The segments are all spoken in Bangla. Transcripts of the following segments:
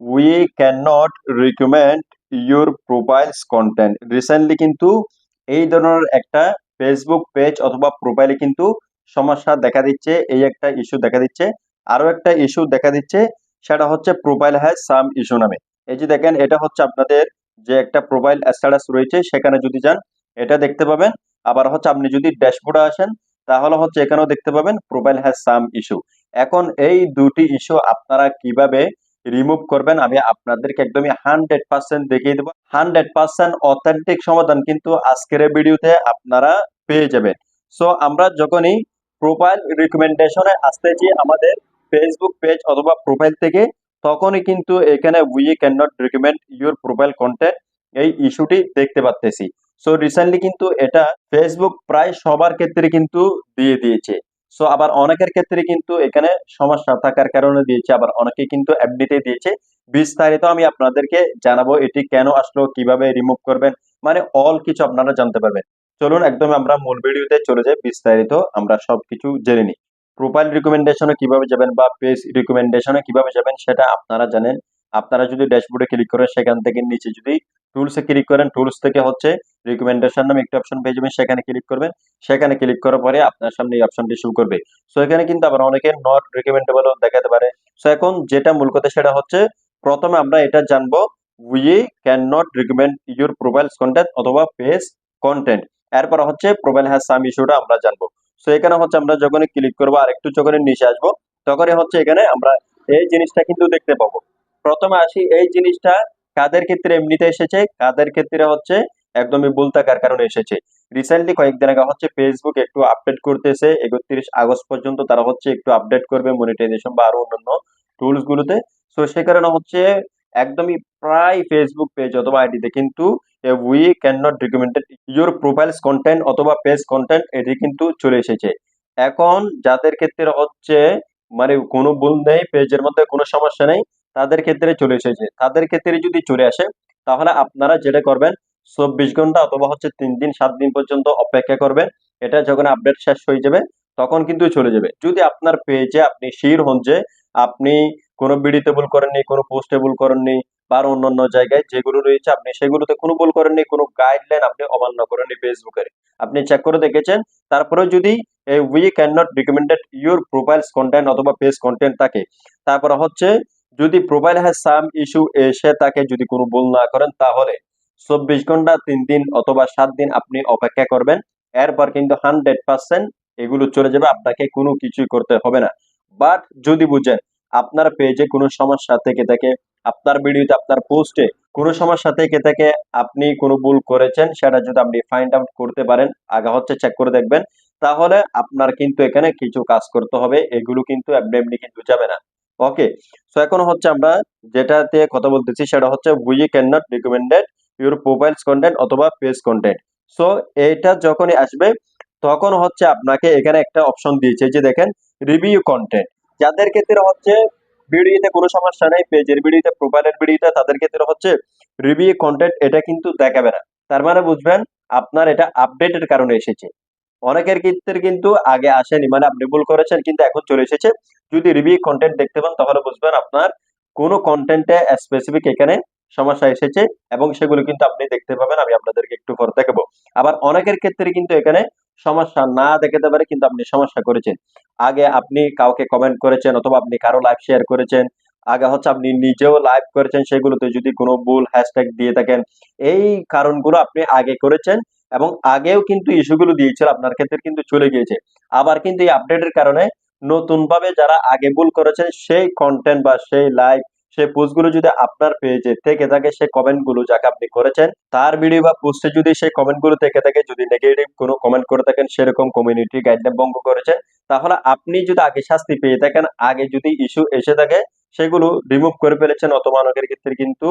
We can not recommend your profiles content recently কিন্তু এই ধরনের একটা ফেসবুক পেজ অথবা প্রোফাইলে কিন্তু সমস্যা দেখা দিচ্ছে, এই একটা ইস্যু দেখা দিচ্ছে। আরও একটা ইস্যু দেখা দিচ্ছে, সেটা হচ্ছে প্রোফাইল হ্যাজ সাম ইস্যু নামে। এই যে দেখেন, এটা হচ্ছে আপনাদের যে একটা প্রোফাইল স্ট্যাটাস রয়েছে, সেখানে যদি যান, এটা দেখতে পাবেন। আবার হচ্ছে আপনি যদি ড্যাশবোর্ডে আসেন, তাহলে হচ্ছে এখানেও দেখতে পাবেন প্রোফাইল হ্যাজ সাম ইস্যু এখন এই দুটি ইস্যু আপনারা কীভাবে রিমুভ করবেন, আমি আপনাদেরকে একদমই হান্ড্রেড পার্সেন্ট দেখিয়ে দেবো। হান্ড্রেড পার্সেন্ট অথেন্টিক সমাধান কিন্তু আজকের ভিডিওতে আপনারা পেয়ে যাবেন। সো আমরা যখনই প্রোফাইল রিকমেন্ডেশনে আসতেছি আমাদের ফেসবুক পেজ অথবা প্রোফাইল থেকে, তখনই কিন্তু এখানে we can not recommend your profile content এই ইস্যুটি দেখতে পাচ্তেছি সো রিসেন্টলি কিন্তু এটা ফেসবুক প্রায় সবার ক্ষেত্রে কিন্তু দিয়ে দিয়েছে। সো আবার অনেকের ক্ষেত্রে কিন্তু এখানে সমস্যা থাকার কারণে দিয়েছে, আবার অনেকে কিন্তু এফডিতে দিয়েছে। বিস্তারিত আমি আপনাদেরকে জানাব এটি কেন আসলো, কীভাবে রিমুভ করবেন মানে অল কিছু আপনারা জানতে পারবেন। চলুন একদম আমরা মূল ভিডিওতে চলে যাই, বিস্তারিত আমরা সবকিছু জেনে নিই। প্রোফাইল রিকমেন্ডেশনে কীভাবে যাবেন বা পেজ রিকমেন্ডেশনে কীভাবে যাবেন সেটা আপনারা জানেন। আপনারা যদি ড্যাশবোর্ডে ক্লিক করেন, সেখান থেকে নিচে যদি টুলসে ক্লিক করেন টুলস থেকে হচ্ছে রিকমেন্ডেশন নামে একটা অপশন পেয়ে যাবেন, সেখানে ক্লিক করবেন। সেখানে ক্লিক করার পরে আপনার সামনে এই অপশনটি শুরু করবে। সো এখানে কিন্তু আবার অনেকে নট রিকমেন্ডেবল দেখাতে পারে। সো এখন যেটা মূল কথা সেটা হচ্ছে, প্রথমে আমরা এটা জানব we can not recommend your profiles content অথবা পেজ কন্টেন্ট এরপর হচ্ছে প্রোফাইল হ্যাজ সাম ইস্যুটা আমরা জানব। সো এখানে হচ্ছে আমরা যখনই ক্লিক করব আর একটু যখনই নিচে আসব, তখনই হচ্ছে এখানে আমরা এই জিনিসটা কিন্তু দেখতে পাবো। প্রথমে আসি, এই জিনিসটা কাদের ক্ষেত্রে এমনিতে এসেছে? কাদের ক্ষেত্রে হচ্ছে একদমই ভুল থাকার কারণে এসেছে। রিসেন্টলি কয়েকদিন আগে হচ্ছে ফেসবুক একটু আপডেট করতেছে, একত্রিশ আগস্ট পর্যন্ত তারা হচ্ছে একটু আপডেট করবে মনিটাইজেশন বা আরও অন্যান্য টুলস গুলোতে। সো সে কারণে হচ্ছে একদমই প্রায় ফেসবুক পেজ অথবা আইডিতে কিন্তু we can not recommended your profiles content অথবা পেজ কন্টেন্ট এটি কিন্তু চলে এসেছে। এখন যাদের ক্ষেত্রে হচ্ছে মানে কোনো ভুল নেই পেজের মধ্যে কোনো সমস্যা নেই তাদের ক্ষেত্রে চলে এসেছে। তাদের ক্ষেত্রে যদি চলে আসে, তাহলে আপনারা যেটা করবেন, চব্বিশ ঘণ্টা অথবা হচ্ছে তিন দিন, সাত দিন পর্যন্ত অপেক্ষা করবেন। এটা যখন আপডেট শেষ হয়ে যাবে, তখন কিন্তু চলে যাবে। যদি আপনার পেজে আপনি শির হন যে আপনি কোনো ভিডিওতে ভুল করেননি, কোনো পোস্টে ভুল করেননি, বা অন্যান্য জায়গায় যেগুলো রয়েছে আপনি সেগুলোতে কোনো ভুল করেননি, কোনো গাইডলাইন আপনি অমান্য করেননি ফেসবুকের আপনি চেক করে দেখেছেন তারপরে যদি we can not recommended your profiles content অথবা পেজ কন্টেন্ট থাকে, তারপরে হচ্ছে যদি প্রোফাইল হ্যাজ সাম ইস্যু এসে তাকে যদি কোনো ভুল না করেন, তাহলে চব্বিশ ঘণ্টা, তিন দিন অথবা সাত দিন আপনি অপেক্ষা করবেন। এরপর কিন্তু হান্ড্রেড পার্সেন্ট এগুলো চলে যাবে, আপনাকে কোনো কিছুই করতে হবে না। বাট যদি বুঝেন আপনার পেজে কোনো সমস্যা থেকে থাকে, আপনার ভিডিওতে আপনার পোস্টে কোনো সমস্যা থেকে থেকে, আপনি কোনো ভুল করেছেন, সেটা যদি আপনি ফাইন্ড আউট করতে পারেন, আগে হচ্ছে চেক করে দেখবেন, তাহলে আপনার কিন্তু এখানে কিছু কাজ করতে হবে, এগুলো কিন্তু এমনি এমনি কিন্তু যাবে না। ওকে সো এখন হচ্ছে আমরা যেটাতে কথা বলতেছি সেটা হচ্ছে we can not recommended your profiles content অথবা পেজ কন্টেন্ট সো এটা যখনই আসবে, তখন হচ্ছে আপনাকে এখানে একটা অপশন দিয়েছে যে দেখেন রিভিউ কন্টেন্ট যাদের ক্ষেত্রে হচ্ছে ভিডিওতে কোনো সমস্যা নেই, পেজের ভিডিওতে প্রোফাইলের ভিডিওতে, তাদের ক্ষেত্রে হচ্ছে রিভিউ কন্টেন্ট এটা কিন্তু দেখাবে না। তার মানে বুঝবেন, আপনার এটা আপডেটের কারণে এসেছে। অনেকের ক্ষেত্রে কিন্তু আগে আসেনি। মানে আপনি ভুল করেছেন, কিন্তু এখন চলে এসেছে। যদি রিভিউ কন্টেন্ট দেখতে পান, তাহলে বুঝবেন আপনার কোনো কন্টেন্টে স্পেসিফিক এখানে সমস্যা এসেছে এবং সেগুলো কিন্তু আপনি দেখতে পাবেন। আমি আপনাদেরকে একটু পরে দেখাবো। আবার অনেকের ক্ষেত্রে কিন্তু এখানে সমস্যা না দেখাতে পারে, কিন্তু আপনি সমস্যা করেছেন। আগে আপনি কাউকে কমেন্ট করেছেন অথবা আপনি কারও লাইভ শেয়ার করেছেন। আগে হচ্ছে আপনি নিজেও লাইভ করেছেন, সেগুলোতে যদি কোনো ভুল হ্যাশট্যাগ দিয়ে থাকেন, এই কারণগুলো আপনি আগে করেছেন। এবং আগেও কিন্তু ইস্যুগুলো দিয়েছিল, আপনার ক্ষেত্রে কিন্তু চলে গিয়েছে। আবার কিন্তু এই আপডেটের কারণে নতুন ভাবে যারা আগে ভুল করেছেন, সেই কন্টেন্ট বা সেই লাইভ সেই পোস্টগুলো যদি আপনার পেজে থেকে থাকে, সেই কমেন্টগুলো যাকে আপনি করেছেন, তার ভিডিও বা পোস্টে যদি সেই কমেন্টগুলো থেকে থাকে, যদি নেগেটিভ কোনো কমেন্ট করে থাকেন, সেরকম কমিউনিটি গাইডলাইন ভঙ্গ করেছেন, তাহলে আপনি যদি আগে শাস্তি পেয়ে থাকেন, আগে যদি ইস্যু এসে থাকে, সেগুলো রিমুভ করে ফেলেছেন, অথবা ক্ষেত্রে কিন্তু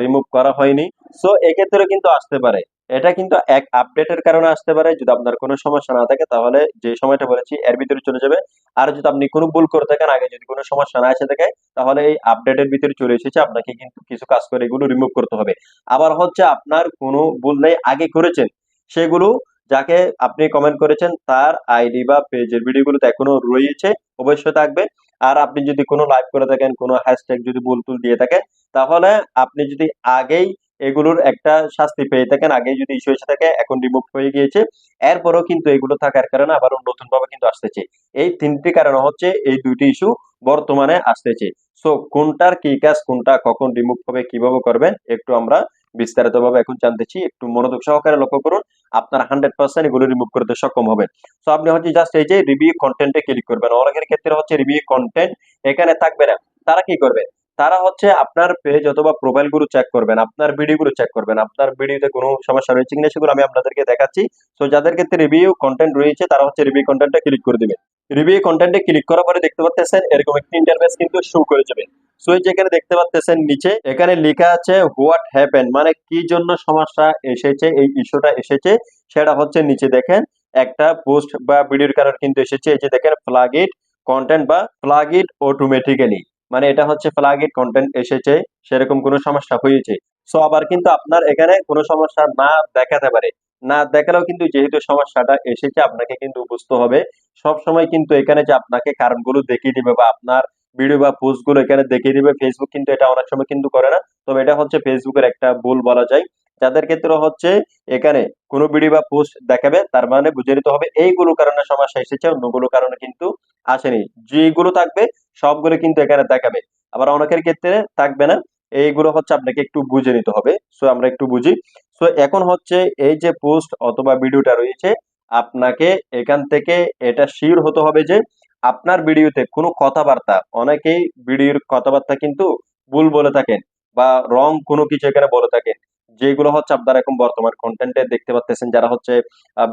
রিমুভ করা হয়নি। সো এক্ষেত্রে কিন্তু আসতে পারে। এটা কিন্তু এক আপডেটের কারণে আসতে পারে। যদি আপনার কোনো সমস্যা না থাকে, তাহলে যে সময়টা বলেছি, এর ভিতরে চলে যাবে। আর যদি আপনি কোনো ভুল করে থাকেন, আগে যদি কোনো সমস্যা না এসে থাকে, তাহলে এই আপডেটের ভিতরে চলে এসেছে। আপনাকে কিন্তু কিছু কাজ করে এগুলো রিমুভ করতে হবে। আবার হচ্ছে আপনার কোনো ভুল নেই, আগে করেছেন, সেগুলো যাকে আপনি কমেন্ট করেছেন, তার আইডি বা পেজের ভিডিওগুলোতে এখনও রয়েছে, অবশ্যই থাকবে। আর আপনি যদি কোনো লাইভ করে থাকেন, কোনো হ্যাশট্যাগ যদি ভুল টুল দিয়ে থাকেন, তাহলে আপনি যদি আগেই এগুলোর একটা শাস্তি পেয়ে থাকেন। আগে যদি ইস্যু এসে থাকে, এখন রিমুভ হয়ে গিয়েছে। এরপরও কিন্তু এগুলো থাকার কারণে আবার নতুন ভাবে কিন্তু আসতেছে। এই তিনটি কারণ হচ্ছে এই দুইটি ইস্যু বর্তমানে আসতেছে। সো কোনটার কি কাজ, কোনটা কখন রিমুভ হবে, কীভাবে করবেন, একটু আমরা বিস্তারিত ভাবে এখন জানতেছি একটু মনোযোগ সহকারে লক্ষ্য করুন, আপনার হান্ড্রেড পার্সেন্ট এগুলো রিমুভ করতে সক্ষম হবেন। সো আপনি হচ্ছে জাস্ট এই যে রিভিউ কন্টেন্টে ক্লিক করবেন। অনেকের ক্ষেত্রে হচ্ছে রিভিউ কন্টেন্ট এখানে থাকবে না। তারা কি করবে? তারা হচ্ছে আপনার পেজ অথবা প্রোফাইলগুলো চেক করবেন, আপনার ভিডিও গুলো চেক করবেন। আপনার ভিডিওতে কোনো সমস্যা রয়েছে কিনা সেগুলো আমি আপনাদেরকে দেখাচ্ছি। সো যাদের ক্ষেত্রে রিভিউ কন্টেন্ট রয়েছে, তারা হচ্ছে রিভিউ কন্টেন্টে ক্লিক করে দিবেন। রিভিউ কন্টেন্টে ক্লিক করার পরে দেখতে পাচ্ছেন এরকম একটি ইন্টারফেস কিন্তু শো করে যাবে। সো যেখানে দেখতে পাচ্ছেন নিচে, এখানে লেখা আছে হোয়াট হ্যাপেন মানে কি জন্য সমস্যা এসেছে, এই ইস্যুটা এসেছে, সেটা হচ্ছে নিচে দেখেন, একটা পোস্ট বা ভিডিওর কারণ কিন্তু এসেছে, এই যে দেখেন ফ্লাগ ইট কন্টেন্ট বা ফ্লাগ ইট অটোমেটিক্যালি মানে এটা হচ্ছে ফ্লাগ কন্টেন্ট এসেছে, সেরকম কোনো সমস্যা হয়েছে। সো আবার কিন্তু আপনার এখানে কোনো সমস্যা না দেখাতে পারে। না দেখালেও কিন্তু যেহেতু সমস্যাটা এসেছে, আপনাকে কিন্তু বুঝতে হবে। সব সময় কিন্তু এখানে যে আপনাকে কারণগুলো দেখিয়ে দিবে বা আপনার ভিডিও বা পোস্টগুলো এখানে দেখিয়ে দিবে ফেসবুক কিন্তু এটা অনেক সময় কিন্তু করে না। তবে এটা হচ্ছে ফেসবুকের একটা ভুল বলা যায়। যাদের ক্ষেত্রে হচ্ছে এখানে কোনো ভিডিও বা পোস্ট দেখাবে, তার মানে বুঝে নিতে হবে এইগুলো কারণে সমস্যা এসেছে, অন্যগুলো কারণে কিন্তু আসেনি। যেগুলো থাকবে, সবগুলো কিন্তু এখানে দেখাবে। আবার অনেকের ক্ষেত্রে থাকবে না, এইগুলো হচ্ছে আপনাকে একটু বুঝে নিতে হবে। সো, আমরা একটু বুঝি। সো, এখন হচ্ছে এই যে পোস্ট অথবা ভিডিওটা রয়েছে, আপনাকে এখান থেকে এটা শিওর হতে হবে যে আপনার ভিডিওতে কোনো কথাবার্তা, অনেকেই ভিডিওর কথাবার্তা কিন্তু ভুল বলে থাকেন বা রং কোনো কিছু এখানে বলে থাকেন। যেগুলো হচ্ছে আপনারা এখন বর্তমান কন্টেন্টে দেখতে পাচ্ছেন যারা হচ্ছে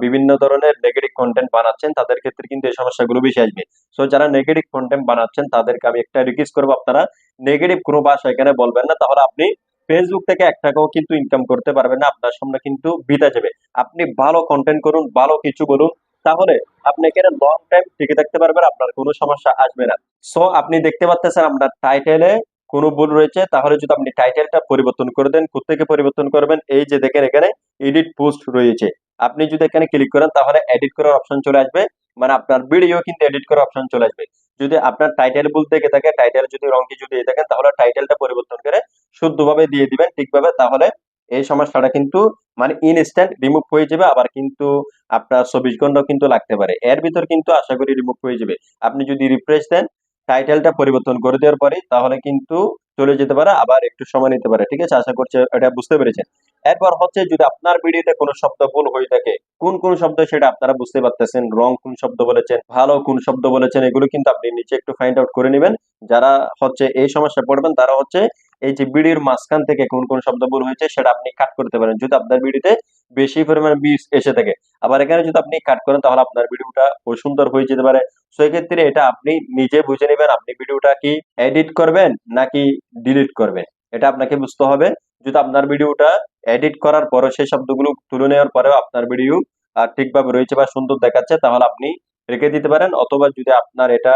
বিভিন্ন ধরনের নেগেটিভ কন্টেন্ট বানাচ্ছেন, তাদের ক্ষেত্রে কিন্তু এই সমস্যাগুলো বেশি আসবে। সো যারা নেগেটিভ কন্টেন্ট বানাচ্ছেন, তাদেরকে আমি একটা রিকোয়েস্ট করব আপনারা নেগেটিভ কোনো ভাষা এখানে বলবেন না, তাহলে আপনি ফেসবুক থেকে এক টাকাও কিন্তু ইনকাম করতে পারবেন না, আপনার সামনে কিন্তু বিতা যাবে। আপনি ভালো কন্টেন্ট করুন, ভালো কিছু বলুন, তাহলে আপনি এখানে লং টাইম টিকে থাকতে পারবেন, আপনার কোনো সমস্যা আসবে না। সো আপনি দেখতে পাচ্ছেন আপনার টাইটেলে কোনো ভুল রয়েছে, তাহলে যদি আপনি টাইটেলটা পরিবর্তন করে দেন কোথেকে পরিবর্তন করবেন, এই যে দেখেন এখানে এডিট পোস্ট রয়েছে। আপনি যদি এখানে ক্লিক করেন, তাহলে এডিট করার অপশন চলে আসবে মানে আপনার ভিডিও কিন্তু এডিট করার অপশন চলে আসবে। যদি আপনার টাইটেল ভুল থেকে থাকে টাইটেল যদি রং কিছু দিয়ে থাকেন তাহলে টাইটেলটা পরিবর্তন করে শুদ্ধভাবে দিয়ে দিবেন, ঠিকভাবে, তাহলে এই সমস্যাটা কিন্তু মানে ইনস্ট্যান্ট রিমুভ হয়ে যাবে, আবার কিন্তু আপনার চব্বিশ ঘন্টাও কিন্তু লাগতে পারে। এর ভিতর কিন্তু আশা করি রিমুভ হয়ে যাবে। আপনি যদি রিফ্রেশ দেন টাইটেলটা পরিবর্তন করে দেওয়ার পরে তাহলে কিন্তু চলে যেতে পারে, আবার একটু সময় নিতে পারে, ঠিক আছে? আশা করছি এটা বুঝতে পেরেছেন। এরপর হচ্ছে যদি আপনার ভিডিওতে কোনো শব্দ ভুল হয়ে থাকে, কোন কোন শব্দ সেটা আপনারা বুঝতে পারতেছেন, রং কোন শব্দ বলেছেন, ভালো কোন শব্দ বলেছেন, এগুলো কিন্তু আপনি নিচে একটু ফাইন্ড আউট করে নেবেন। যারা হচ্ছে এই সমস্যা পড়বেন, তারা হচ্ছে এই যে ভিডিওর মাঝখান থেকে কোন কোন শব্দ ভুল হয়েছে সেটা আপনি কাট করতে পারেন। যদি আপনার ভিডিওতে বেশি পরিমাণে বিষ এসে থাকে। আবার এখানে যদি আপনি কাট করেন, তাহলে আপনার ভিডিওটা সুন্দর হয়ে যেতে পারে। সেক্ষেত্রে এটা আপনি নিজে বুঝে নেবেন আপনি ভিডিওটা কি এডিট করবেন নাকি ডিলিট করবেন। এটা আপনাকে বুঝতে হবে। যদি আপনার ভিডিওটা এডিট করার পরে সেই শব্দগুলো তুলে নেওয়ার পরেও আপনার ভিডিও ঠিকভাবে রয়েছে বা সুন্দর দেখাচ্ছে, তাহলে আপনি রেখে দিতে পারেন। অথবা যদি আপনার এটা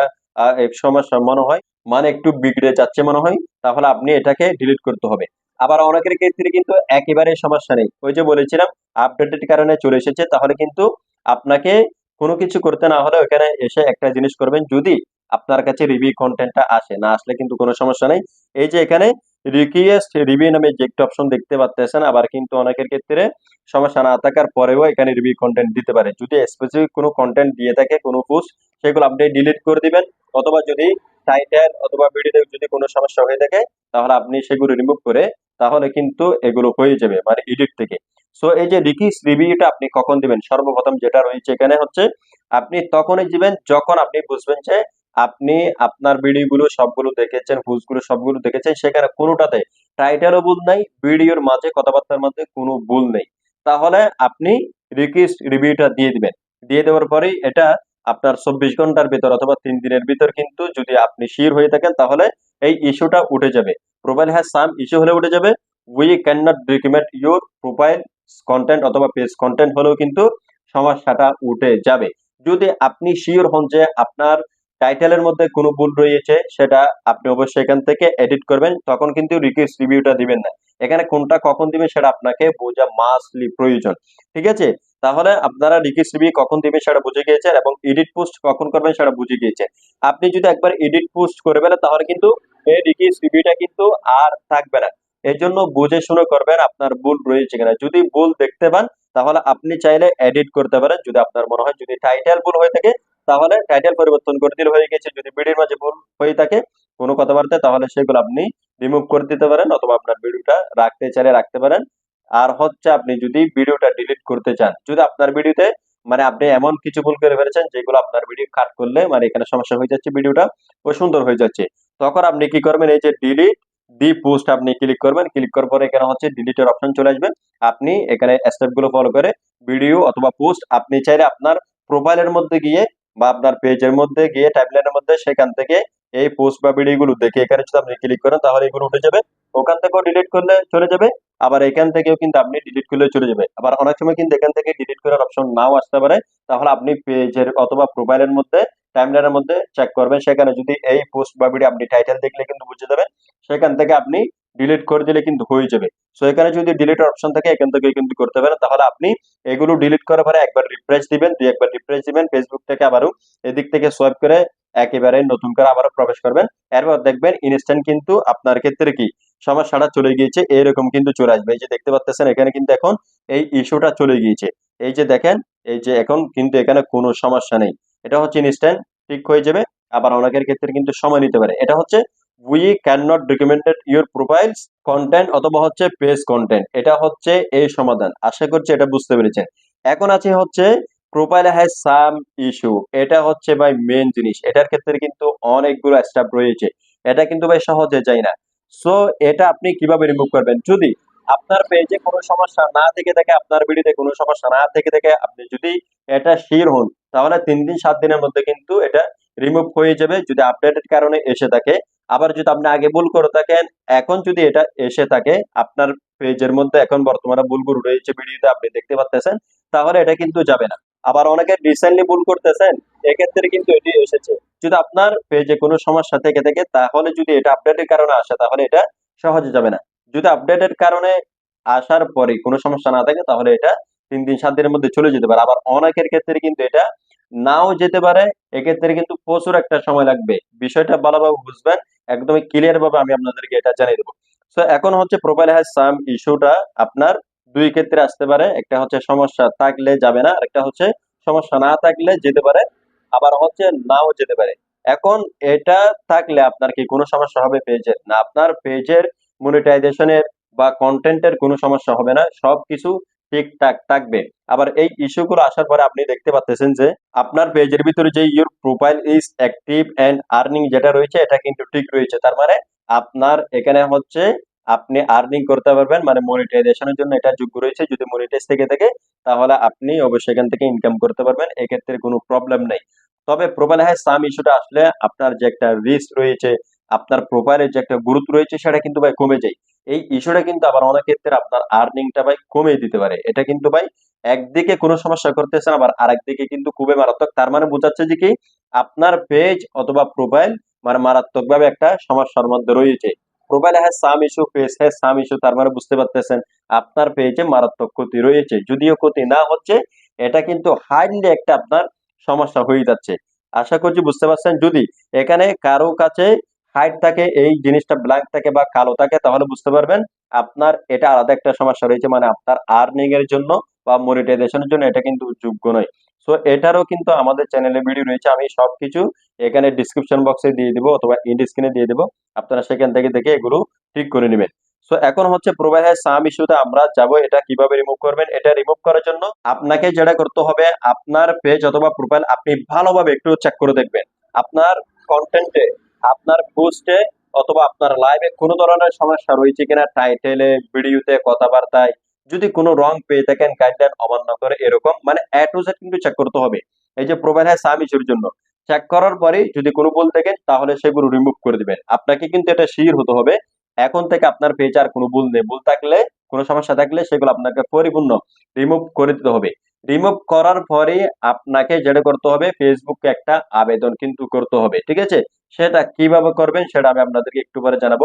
সমস্যা মনে হয় মানে একটু বিগড়ে যাচ্ছে মনে হয়, তাহলে আপনি এটাকে ডিলিট করতে হবে। আবার অনেকের ক্ষেত্রে কিন্তু একেবারে সমস্যা নেই। ওই যে বলেছিলাম আপডেটের কারণে চলে এসেছে, তাহলে কিন্তু আপনাকে কোনো কিছু করতে না হলে ওখানে এসে একটা জিনিস করবেন যদি আপনার কাছে রিভিউ কন্টেন্টটা আসে। না আসলে কিন্তু কোনো সমস্যা নেই। এই যে এখানে রিকোয়েস্ট রিভিউ নামে যে একটা অপশন দেখতে পাচ্ছেন আবার কিন্তু অনেকের ক্ষেত্রে সমস্যা না থাকার পরেও এখানে রিভিউ কন্টেন্ট দিতে পারে। যদি স্পেসিফিক কোনো কন্টেন্ট দিয়ে থাকে, কোনো পোস্ট সেগুলো আপনি ডিলিট করে দিবেন, অথবা যদি টাইটেল অথবা ভিডিওতে যদি কোনো সমস্যা হয়ে থাকে, তাহলে আপনি সেগুলো রিমুভ করে তাহলে কিন্তু এগুলো হয়ে যাবে মানে এডিট থেকে। সো এই যে রিকিস রিভিউটা আপনি কখন দিবেন? সর্বপ্রথম যেটা রয়েছে এখানে হচ্ছে, আপনি তখনই দিবেন যখন আপনি বুঝবেন যে আপনি আপনার ভিডিওগুলো সবগুলো দেখেছেন হুজগুলো সবগুলো দেখেছেন, সেখানে কোনোটাতে টাইটেলও ভুল নাই ভিডিওর মাঝে কথাবার্তার মধ্যে কোনো ভুল নেই। তাহলে আপনি রিকোয়েস্ট রিভিউটা দিয়ে দিবেন। দিয়ে দেওয়ার পরেই এটা আপনার চব্বিশ ঘণ্টার ভিতর অথবা তিন দিনের ভিতর কিন্তু যদি আপনি শিওর হয়ে থাকেন, তাহলে এই ইস্যুটা উঠে যাবে। প্রোফাইল হ্যাজ সাম ইস্যু হলে উঠে যাবে। We can not document your profile content অথবা পেজ কন্টেন্ট হলেও কিন্তু সমস্যাটা উঠে যাবে। যদি আপনি শিওর হন যে আপনার টাইটেলের মধ্যে কোনো ভুল রয়েছে, সেটা আপনি অবশ্যই এখান থেকে এডিট করবেন, তখন কিন্তু রিকোয়েস্ট রিভিউটা দিবেন না। এখানে কোনটা কখন দিবেন সেটা আপনাকে বোঝা মাস্টলি প্রয়োজন। ঠিক আছে? তাহলে আপনারা রিকোয়েস্ট রিভিউ কখন দিবেন সেটা বুঝে গিয়েছেন এবং এডিট পোস্ট কখন করবেন সেটা বুঝে গিয়েছেন। আপনি যদি একবার এডিট পোস্ট করে তাহলে কিন্তু এই রিকোয়েস্ট রিভিউটা কিন্তু আর থাকবে না। এই জন্য বুঝে শুনে করবেন, আপনার ভুল রয়েছে কিনা। যদি ভুল দেখতে পান, তাহলে আপনি চাইলে এডিট করতে পারেন, যদি আপনার মনে হয় যদি টাইটেল ভুল হয়ে থাকে তাহলে টাইটেল পরিবর্তন করে দিলে হয়ে গেছে। যদি ভিডিওর মাঝে ভুল হয়ে থাকে কোনো কথাবার্তা, তাহলে সেগুলো আপনি রিমুভ করে দিতে পারেন অথবা আপনার ভিডিওটা রাখতে চাইলে রাখতে পারেন। আর হচ্ছে আপনি যদি ভিডিওটা ডিলিট করতে চান, যদি আপনার ভিডিওতে মানে আপনি এমন কিছু ভুল করে ফেলেছেন যেগুলো আপনার ভিডিও কাট করলে মানে এখানে সমস্যা হয়ে যাচ্ছে, ভিডিওটা ও সুন্দর হয়ে যাচ্ছে। তখন আপনি কি করবেন, এই যে ডিলিট দি পোস্ট আপনি ক্লিক করবেন। ক্লিক করার পরে এখানে হচ্ছে ডিলিটের অপশন চলে আসবে। আপনি এখানে স্টেপগুলো ফলো করে ভিডিও অথবা পোস্ট আপনি চাইলে আপনার প্রোফাইলের মধ্যে গিয়ে বা আপনার পেজের মধ্যে গিয়ে টাইমলাইনের মধ্যে সেখান থেকে এই পোস্ট বা ভিডিওগুলো দেখে এখানে যদি আপনি ক্লিক করেন, তাহলে এগুলো উঠে যাবে। ওখান থেকেও ডিলিট করলে চলে যাবে, আবার এখান থেকেও কিন্তু আপনি ডিলিট করলে চলে যাবে। আবার অনেক সময় কিন্তু এখান থেকে ডিলিট করার অপশন নাও আসতে পারে। তাহলে আপনি পেজের অথবা প্রোফাইলের মধ্যে টাইমলাইনের মধ্যে চেক করবেন। সেখানে যদি এই পোস্ট বা ভিডিও আপনি টাইটেল দেখলে কিন্তু বুঝে যাবেন। সেখান থেকে আপনি ডিলিট করে দিলে কিন্তু হয়ে যাবে। সো এখানে যদি ডিলিটের অপশন থাকে, এখান থেকে কিন্তু করতে পারেন। তাহলে আপনি এগুলো ডিলিট করার পরে একবার রিফ্রেশ দিবেন, দুই একবার রিফ্রেশ দিবেন ফেসবুক থেকে আবারও এদিক থেকে সোয়াইপ করে একেবারে নতুন করে আবারও প্রবেশ করবেন। এরপর দেখবেন ইনস্ট্যান্ট কিন্তু আপনার ক্ষেত্রে কি? সমস্যাটা চলে গিয়েছে, এরকম কিন্তু চলে আসবে। এই যে দেখতে পাচ্ছেন এখানে কিন্তু এখন এই ইস্যুটা চলে গিয়েছে। এই যে দেখেন, এই যে এখন কিন্তু এখানে কোনো সমস্যা নেই। এটা হচ্ছে ইনস্ট্যান্ট ঠিক হয়ে যাবে। আবার অনেকের ক্ষেত্রে কিন্তু সময় নিতে পারে। এটা হচ্ছে we can not documented your profiles content অথবা হচ্ছে পেজ কন্টেন্ট এটা হচ্ছে এই সমাধান। আশা করছি এটা বুঝতে পেরেছেন। এখন আছে হচ্ছে প্রোফাইল হ্যাজ সাম ইস্যু এটা হচ্ছে ভাই মেন জিনিস। এটার ক্ষেত্রে কিন্তু অনেকগুলো স্টেপ রয়েছে। এটা কিন্তু ভাই সহজে যায় না। সো এটা আপনি কীভাবে রিমুভ করবেন? যদি আপনার পেজে কোনো সমস্যা না থেকে থাকে, আপনার ভিডিওতে কোনো সমস্যা না থেকে থাকে, আপনি যদি এটা শির হন, তাহলে তিন দিন, সাত দিনের মধ্যে কিন্তু এটা রিমুভ হয়ে যাবে। যদি আপডেটের কারণে এসে থাকে আবার যদি আপনি আগে ভুল করে থাকেন, এখন যদি এটা এসে থাকে, আপনার পেজের মধ্যে এখন বর্তমানে ভুলগুলো রয়েছে, ভিডিওতে আপনি দেখতে পাচ্ছেন তাহলে এটা কিন্তু যাবে না। আবার অনেকে রিসেন্টলি ভুল করতেছেন, এক্ষেত্রে কিন্তু এটি এসেছে। যদি আপনার পেজে কোনো সমস্যা থেকে থাকে, তাহলে যদি এটা আপডেটের কারণে আসে, তাহলে এটা সহজে যাবে না। যদি আপডেটের কারণে আসার পরে কোনো সমস্যা না থাকে, তাহলে এটা তিন দিন, সাত দিনের মধ্যে চলে যেতে পারে। আবার অনেকের ক্ষেত্রে কিন্তু এটা নাও যেতে পারে, এক্ষেত্রে কিন্তু প্রচুর একটা সময় লাগবে। বিষয়টা ভালোভাবে বুঝবেন, একদমই ক্লিয়ার ভাবে আমি আপনাদেরকে এটা জানিয়ে দেবো। সো এখন হচ্ছে প্রোফাইল হ্যাজ সাম ইস্যুটা আপনার দুই ক্ষেত্রে আসতে পারে। একটা হচ্ছে সমস্যা থাকলে যাবে না একটা হচ্ছে সমস্যা না থাকলে যেতে পারে, আবার হচ্ছে নাও যেতে পারে। এখন এটা থাকলে আপনার কি কোনো সমস্যা হবে পেজের? না, আপনার পেজের মনিটাইজেশনের বা কন্টেন্টের কোনো সমস্যা হবে না, সবকিছু ঠিকঠাক থাকবে। আবার এই ইস্যুগুলো আসার পরে আপনি দেখতে পাচ্ছেন যে আপনার পেজের ভিতরে যে your profile is active and earning যেটা রয়েছে, এটা কিন্তু ঠিক রয়েছে। তার মানে আপনার এখানে হচ্ছে আপনি আর্নিং করতে পারবেন মানে মনিটাইজেশনের জন্য এটা যোগ্য রয়েছে। যদি মনিটাইজ থেকে থাকে, তাহলে আপনি অবশ্যই এখান থেকে ইনকাম করতে পারবেন, এক্ষেত্রে কোনো প্রবলেম নেই। তবে প্রোফাইল হ্যাঁ সাম ইস্যুটা আসলে আপনার যে একটা রিস্ক রয়েছে, আপনার প্রোফাইলের যে একটা গুরুত্ব রয়েছে, সেটা কিন্তু ভাই কমে যায়। এই ইস্যুটা কিন্তু আবার অনেক ক্ষেত্রে আপনার আর্নিংটা ভাই কমিয়ে দিতে পারে। এটা কিন্তু ভাই একদিকে কোনো সমস্যা করতেছেন আবার আরেকদিকে কিন্তু খুবই মারাত্মক। তার মানে বোঝাচ্ছে যে কি? আপনার পেজ অথবা প্রোফাইল মানে মারাত্মক ভাবে একটা সমস্যার মধ্যে রয়েছে। প্রোফাইল হ্যাঁ সাম ইস্যু পেজ হ্যাঁ সাম ইস্যু তার মানে বুঝতে পারতেছেন, আপনার পেজে মারাত্মক ক্ষতি রয়েছে। যদিও ক্ষতি না হচ্ছে, এটা কিন্তু হাইলি একটা আপনার সমস্যা হয়ে যাচ্ছে। আশা করছি বুঝতে পারছেন। যদি এখানে কারও কাছে হাইট থাকে, এই জিনিসটা ব্ল্যাঙ্ক থাকে বা কালো থাকে, তাহলে বুঝতে পারবেন আপনার এটা আলাদা একটা সমস্যা রয়েছে মানে আপনার আর্নিং এর জন্য বা মনিটাইজেশনের জন্য এটা কিন্তু যোগ্য নয়। সো এটারও কিন্তু আমাদের চ্যানেলে ভিডিও রয়েছে, আমি সবকিছু এখানে ডিসক্রিপশন বক্সে দিয়ে দিব অথবা ইন্ড দিয়ে দিব, আপনারা সেখান থেকে দেখে এগুলো ঠিক করে নেবেন। সো এখন হচ্ছে প্রোভাইড সাম ইস্যুতে আমরা যাব, এটা কীভাবে রিমুভ করবেন, এটা রিমুভ করার জন্য আপনাকে যেটা করতে হবে, আপনার পেজ অথবা প্রোফাইল আপনি ভালোভাবে একটু চেক করে দেখবেন। আপনার কন্টেন্টে আপনার পোস্টে অথবা আপনার লাইভে কোনো ধরনের সমস্যা রয়েছে কিনা টাইটেলে ভিডিওতে কথাবার্তায়, যদি কোনো রং পেয়ে থাকেন গাইডলাইন অমান্য করে এরকম মানে এ টু জেড কিন্তু চেক করতে হবে। এই যে প্রোফাইল হ্যাঁ সামিসের জন্য চেক করার পরে যদি কোনো ভুল থাকেন, তাহলে সেগুলো রিমুভ করে দিবেন। আপনাকে কিন্তু এটা শিওর হতে হবে এখন থেকে আপনার পেজে আর কোনো ভুল নেই। ভুল থাকলে, কোনো সমস্যা থাকলে সেগুলো আপনাকে পরিপূর্ণ রিমুভ করে দিতে হবে। রিমুভ করার পরে আপনাকে যেটা করতে হবে ফেসবুকে একটা আবেদন কিন্তু করতে হবে। ঠিক আছে? সেটা কীভাবে করবেন সেটা আমি আপনাদেরকে একটু পরে জানাব।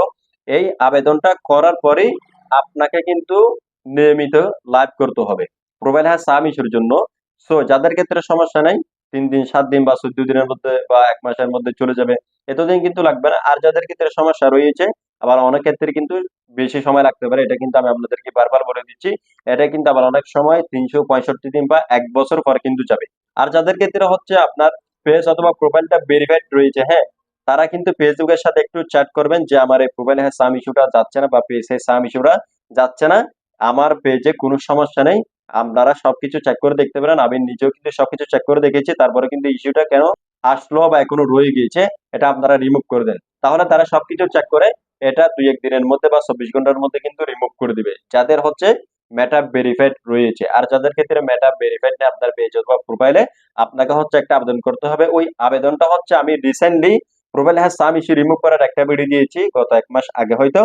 এই আবেদনটা করার পরেই আপনাকে কিন্তু নিয়মিত লাইভ করতে হবে। প্রোফাইল হ্যাঁ সাম ইস্যুর জন্য। সো যাদের ক্ষেত্রে সমস্যা নাই, তিন দিন, সাত দিন বা চোদ্দ দিনের মধ্যে বা এক মাসের মধ্যে চলে যাবে, এতদিন কিন্তু লাগবে না। আর যাদের ক্ষেত্রে সমস্যা রয়েছে আবার অনেক ক্ষেত্রে কিন্তু বেশি সময় লাগতে পারে। এটা কিন্তু আমি আপনাদেরকে বারবার বলে দিচ্ছি। এটা কিন্তু আবার অনেক সময় তিনশো পঁয়ষট্টি দিন বা এক বছর পর কিন্তু যাবে। আর যাদের ক্ষেত্রে হচ্ছে আপনার পেজ অথবা প্রোফাইলটা ভেরিফাইড রয়েছে হ্যাঁ তারা কিন্তু ফেসবুকের সাথে একটু চ্যাট করবেন যে, আমার এই প্রোফাইলে হ্যাঁ সাম ইস্যুটা যাচ্ছে না বা পেজ পেজে সাম ইস্যুটা যাচ্ছে না। আমার পেজে কোনো সমস্যা নেই। আপনারা সবকিছু চেক করে দেখতে পারেন। আমি নিজেও কিন্তু সবকিছু চেক করে দেখেছি। তারপরে কিন্তু ইস্যুটা কেন আসলো বা এখনও রয়ে গিয়েছে, এটা আপনারা রিমুভ করে দেন। তাহলে তারা সবকিছু চেক করে এটা দুই এক দিনের মধ্যে বা চব্বিশ ঘণ্টার মধ্যে কিন্তু রিমুভ করে দিবে। যাদের হচ্ছে মেটা ভেরিফাইড রয়েছে। আর যাদের ক্ষেত্রে মেটা ভেরিফাইড আপনার পেজ অথবা প্রোফাইলে আপনাকে হচ্ছে একটা আবেদন করতে হবে। ওই আবেদনটা হচ্ছে আমি রিসেন্টলি প্রোফাইল হ্যাঁ সাম ইস্যু রিমুভ করার একটা ভিডিও দিয়েছি, গত এক মাস আগে হয়তো।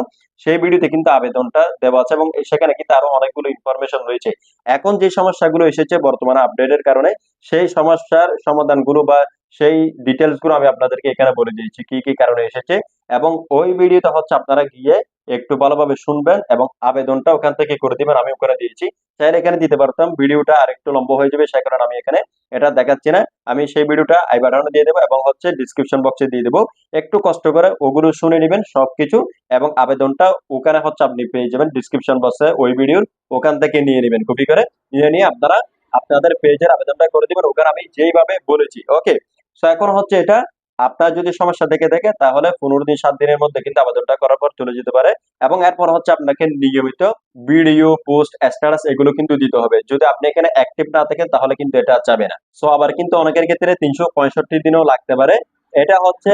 সেই ভিডিওতে কিন্তু আবেদনটা দেওয়া আছে এবং সেখানে কিন্তু আরও অনেকগুলো ইনফরমেশন রয়েছে। এখন যে সমস্যাগুলো এসেছে বর্তমানে আপডেটের কারণে, সেই সমস্যার সমাধানগুলো বা সেই ডিটেলসগুলো আমি আপনাদেরকে এখানে বলে দিয়েছি, কি কি কারণে এসেছে এবং ওই ভিডিওটা হচ্ছে আপনারা গিয়ে একটু ভালোভাবে শুনবেন এবং আবেদনটা ওখান থেকে করে দিবেন আমি ওখানে দিয়েছি। চাইলে এখানে দিতে পারতাম, ভিডিওটা আর একটু লম্বা হয়ে যাবে, সেই কারণে আমি এখানে এটা দেখাচ্ছি না। আমি সেই ভিডিওটা আই বাটনে দিয়ে দেবো এবং হচ্ছে ডিসক্রিপশন বক্সে দিয়ে দেবো। একটু কষ্ট করে ওগুলো শুনে নেবেন সবকিছু এবং আবেদনটা ওখানে হচ্ছে আপনি পেয়ে যাবেন ডিসক্রিপশন বক্সে ওই ভিডিওর ওখান থেকে নিয়ে নেবেন। কপি করে নিয়ে নিয়ে আপনারা আপনাদের পেজের আবেদনটা করে দিবেন। ওখানে আমি যেইভাবে বলেছি ওকে সো এখন হচ্ছে এটা, আপনার যদি সমস্যা দেখে থাকে তাহলে পনেরো দিন, সাত দিনের মধ্যে কিন্তু আবেদনটা করার পর চলে যেতে পারে। এবং এরপর হচ্ছে আপনাকে নিয়মিত ভিডিও পোস্ট স্ট্যাটাস এগুলো কিন্তু দিতে হবে। যদি আপনি এখানে অ্যাক্টিভ না থাকেন, তাহলে কিন্তু এটা যাবে না। সো আবার কিন্তু অনেকের ক্ষেত্রে তিনশো পঁয়ষট্টি দিনও লাগতে পারে। এটা হচ্ছে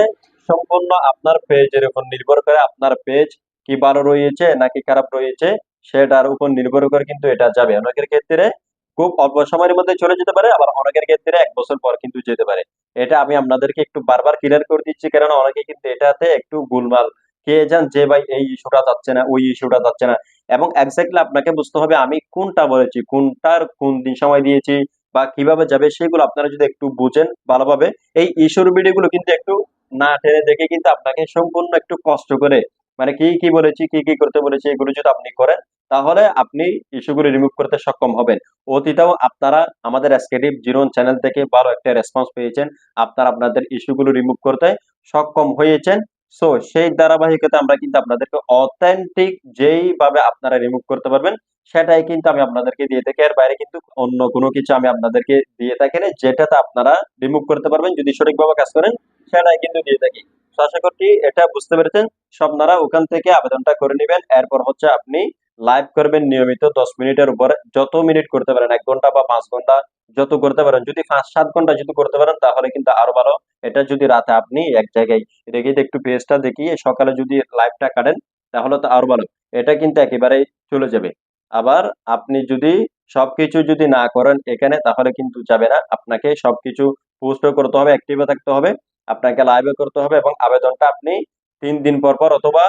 সম্পূর্ণ আপনার পেজের উপর নির্ভর করে আপনার পেজ কি ভালো রয়েছে, নাকি খারাপ রয়েছে, সেটার উপর নির্ভর করে কিন্তু এটা যাবে। অনেকের ক্ষেত্রে খুব অল্প সময়ের মধ্যে চলে যেতে পারে, আবার অনেকের ক্ষেত্রে এক বছর পর কিন্তু যেতে পারে। এটা আমি আপনাদেরকে একটু বারবার ক্লিয়ার করে দিচ্ছি কারণ অনেকে কিন্তু এটাতে একটু গুলমাল কে যান যে, ভাই, এই ইস্যুটা যাচ্ছে না, ওই ইস্যুটা যাচ্ছে না। এবং এক্স্যাক্টলি আপনাকে বুঝতে হবে, আমি কোনটা বলেছি, কোনটার কোন দিন সময় দিয়েছি বা কীভাবে যাবে, সেগুলো আপনারা যদি একটু বুঝেন ভালোভাবে। এই ইস্যুর ভিডিওগুলো কিন্তু একটু না টেনে দেখে কিন্তু আপনাকে সম্পূর্ণ একটু কষ্ট করে মানে কি কি বলেছি, কি কি করতে বলেছি, এগুলো যদি আপনি করেন তাহলে আপনি ইস্যুগুলো রিমুভ করতে সক্ষম হবেন। অতীতেও আপনারা আমাদের এসকেটিভ জিরোন চ্যানেল থেকে ভালো একটা রেসপন্স পেয়েছেন। আপনারা আপনাদের ইস্যুগুলো রিমুভ করতে সক্ষম হয়েছেন। সো সেই ধারাবাহিকতা আমরা কিন্তু আপনাদেরকে অথেন্টিক যেইভাবে আপনারা রিমুভ করতে পারবেন, সেটাই কিন্তু আমি আপনাদেরকে দিয়ে থাকি। এর বাইরে কিন্তু অন্য কোনো কিছু আমি আপনাদেরকে দিয়ে থাকি না, যেটাতে আপনারা রিমুভ করতে পারবেন। যদি সঠিকভাবে কাজ করেন, সেটাই কিন্তু দিয়ে থাকি। আশা করছি এটা বুঝতে পেরেছেন। সব আপনারা ওখান থেকে আবেদনটা করে নেবেন। এরপর হচ্ছে আপনি লাইভ করবেন নিয়মিত দশ মিনিটের উপরে। যত মিনিট করতে পারেন, এক ঘণ্টা বা পাঁচ ঘণ্টা যত করতে পারেন, যদি পাঁচ, সাত ঘণ্টা যদি করতে পারেন, তাহলে কিন্তু আরও ভালো। এটা যদি রাতে আপনি এক জায়গায় রেখে একটু পেজটা দেখিয়ে সকালে যদি লাইভটা কাটেন, তাহলে তো আরও ভালো। এটা কিন্তু একেবারেই চলে যাবে। আবার আপনি যদি সবকিছু যদি না করেন এখানে, তাহলে কিন্তু যাবে না। আপনাকে সবকিছু পোস্টও করতে হবে অ্যাক্টিভে থাকতে হবে। আপনাকে লাইভে করতে হবে এবং আবেদনটা আপনি তিন দিন পর পর অথবা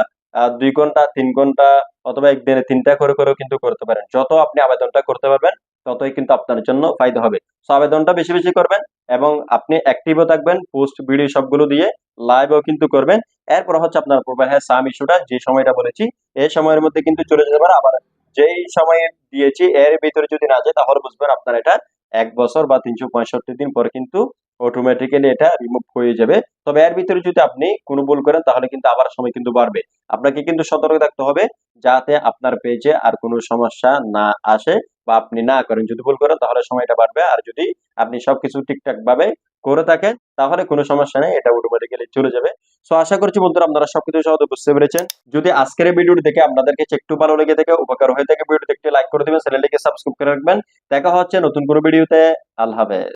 দুই ঘণ্টা, তিন ঘণ্টা অথবা একদিনে তিনটা করে করেও কিন্তু করতে পারেন। যত আপনি আবেদনটা করতে পারবেন, ততই কিন্তু আপনার জন্য ফায়দা হবে। সো আবেদনটা বেশি বেশি করবেন এবং আপনি অ্যাক্টিভও থাকবেন পোস্ট ভিডিও সবগুলো দিয়ে লাইভও কিন্তু করবেন। এরপর হচ্ছে আপনার প্রোফাইল হ্যাঁ সাম ইস্যুটা যে সময়টা বলেছি, এই সময়ের মধ্যে কিন্তু চলে যেতে পারে আবার যেই সময়ে দিয়েছি, এর ভিতরে যদি না যায়, তাহলে বুঝবেন আপনার এটা এক বছর বা তিনশো পঁয়ষট্টি দিন পর কিন্তু অটোমেটিক্যালি এটা রিমুভ হয়ে যাবে। তবে এর ভিতরে যদি আপনি কোনো ভুল করেন, তাহলে কিন্তু আবার সময় কিন্তু বাড়বে। আপনাকে কিন্তু সতর্ক থাকতে হবে যাতে আপনার পেজে আর কোনো সমস্যা না আসে বা আপনি না করেন। যদি ভুল করেন, তাহলে সময়টা বাড়বে। আর যদি আপনি সবকিছু ঠিকঠাক ভাবে করে থাকেন, তাহলে কোনো সমস্যা নেই। এটা অটোমেটিক্যালি চলে যাবে। সো আশা করছি বন্ধুরা, আপনারা সবকিছু সহজে বুঝতে পেরেছেন। যদি আজকের ভিডিওটি দেখে আপনাদের কাছে একটু ভালো লেগে থাকে, উপকার হয়ে থাকে, ভিডিওটি একটু লাইক করে দিবেন, চ্যানেলটিকে সাবস্ক্রাইব করে রাখবেন। দেখা হচ্ছে নতুন কোনো ভিডিওতে। আল্লাহ হাফেজ।